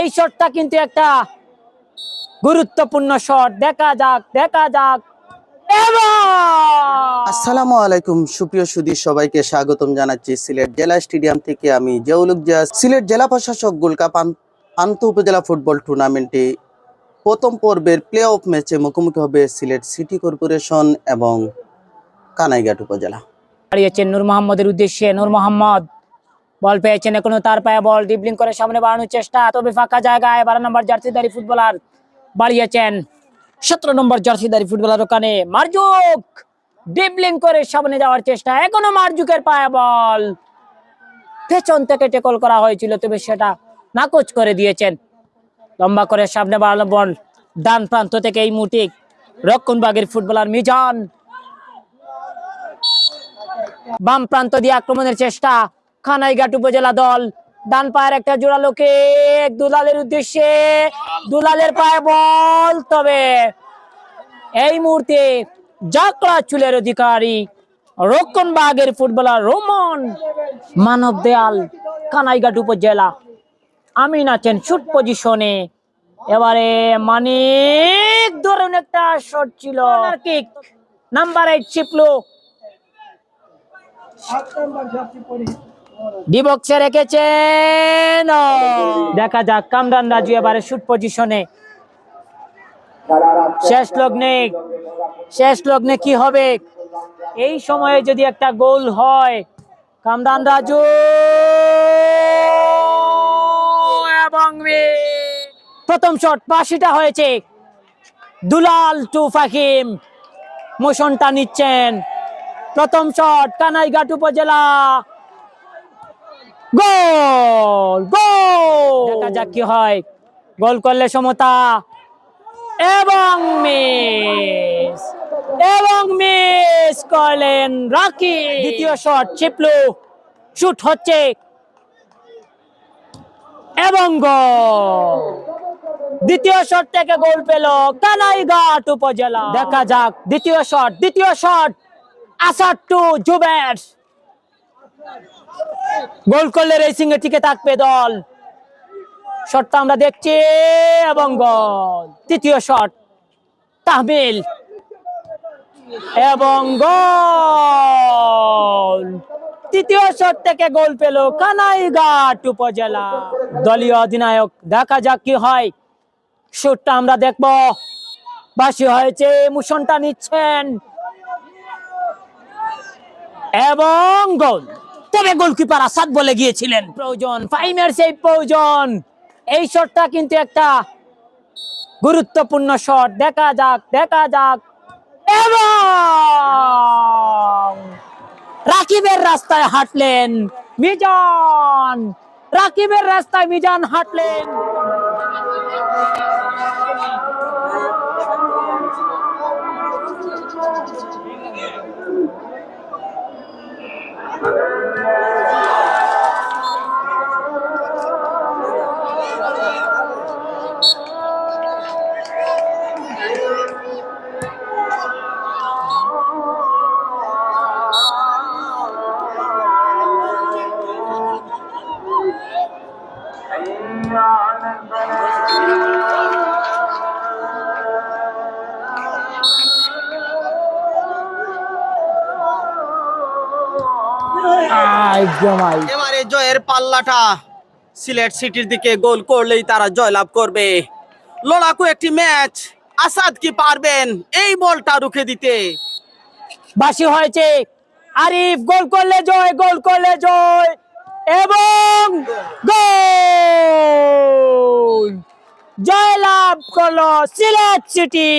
এই শটটা কিন্তু একটা গুরুত্বপূর্ণ শট। দেখা যাক দেখা যাক। আসসালামু আলাইকুম সুপ্রিয় সুদী সবাইকে স্বাগতম জানাচ্ছি সিলেট জেলা স্টেডিয়াম থেকে। আমি জিয়াউলুক জিয়া সিলেট জেলা প্রশাসক গোলকাপ আন- আন্তঃ উপজেলা ফুটবল টুর্নামেন্টে প্রথম পর্বের প্লে অফ ম্যাচে মুখোমুখি হবে সিলেট সিটি কর্পোরেশন এবং কানাইঘাট উপজেলা। দাঁড়িয়েছেন নূর মোহাম্মদের উদ্দেশ্যে। নূর মোহাম্মদ বল পেয়েছেন এখনও তার পায়ে বল ডিবলিং করে সামনে বাড়ানোর চেষ্টা। তবে ফাঁকা জায়গায় বারো নম্বর জার্সিদারি ফুটবলার বাড়িয়েছেন। সতেরো নম্বর জার্সিদারি ফুটবলার ওখানে মারজুক। ডিবলিং করে সামনে যাওয়ার চেষ্টা, এখনও মারজুকের পায়ে বল। পেছন থেকে টেকল করা হয়েছিল, তবে সেটা নাকচ করে দিয়েছেন। লম্বা করে সামনে বাড়ানো বল, ডান প্রান্ত থেকে এই মুহূর্তে রক্ষণবাগের ফুটবলার মিজান। বাম প্রান্ত দিয়ে আক্রমণের চেষ্টা খানাইঘাট উপজেলা দল। ডান পায়ের একটা জোড়া কেক দুলালের উদ্দেশ্যে দুলালের পায়ে বল তবে এই মুহূর্তে জাকড়া চুলের অধিকারী রক্ষণ বাগের ফুটবলার রোমন মানব দেয়াল কানাইঘাট উপজেলা। আমিন আছেন শুট পজিশনে এবারে মানিক ধরুন একটা শট ছিল। কিক নাম্বার এইট চিপলো ডিবক্সে রেখেছেন। দেখা যাক, কামরান রাজু এবারে শুট পজিশনে শেষ লগ্নে শেষ লগ্নে কি হবে? এই সময়ে যদি একটা গোল হয়, কামরান রাজু এবং প্রথম শট বাসিটা হয়েছে। দুলাল টু ফাহিম মোশনটা নিচ্ছেন। প্রথম শট কানাইঘাট উপজেলা গোল গোল। দেখা যাক কি হয়। গোল করলে সমতা। এবং মিস এবং মিস করলেন রাকি। দ্বিতীয় শট চিপলু শুট হচ্ছে। এবং গোল। দ্বিতীয় শট থেকে গোল পেল কানাইঘাট উপজেলা। দেখা যাক দ্বিতীয় শট দ্বিতীয় শট। আসার টু জুবের গোল করলে রেসিং এর দিকে থাকবে দল। শটটা আমরা দেখছি এবং গোল। তৃতীয় শট, তাহমিল। এবং গোল। তৃতীয় শট থেকে গোল পেল কানাইঘাট উপজেলা। দলীয় অধিনায়ক, দেখা যাক কি হয়। শুটটা আমরা দেখব। বাসি হয়েছে, মুশনটা নিচ্ছেন। এবং গোল। তবে গোলকিপার আসাদ বলে গিয়েছিলেন। প্রয়োজন, ফাইমের সেই প্রয়োজন। এই শটটা কিন্তু একটা গুরুত্বপূর্ণ শট। দেখা যাক দেখা যাক। এবং রাকিবের রাস্তায় হাঁটলেন মিজান। রাকিবের রাস্তায় মিজান হাঁটলেন। এবারে জয়ের পাল্লাটা সিলেট সিটির দিকে গোল করলেই তারা জয়লাভ করবে। লড়াকু একটি ম্যাচ আসাদ কি পারবেন এই বলটা রুখে দিতে? বাসি হয়েছে। আরিফ গোল করলে জয় গোল করলে জয়। এবং গোল! জয় লাভ করল সিলেট সিটি।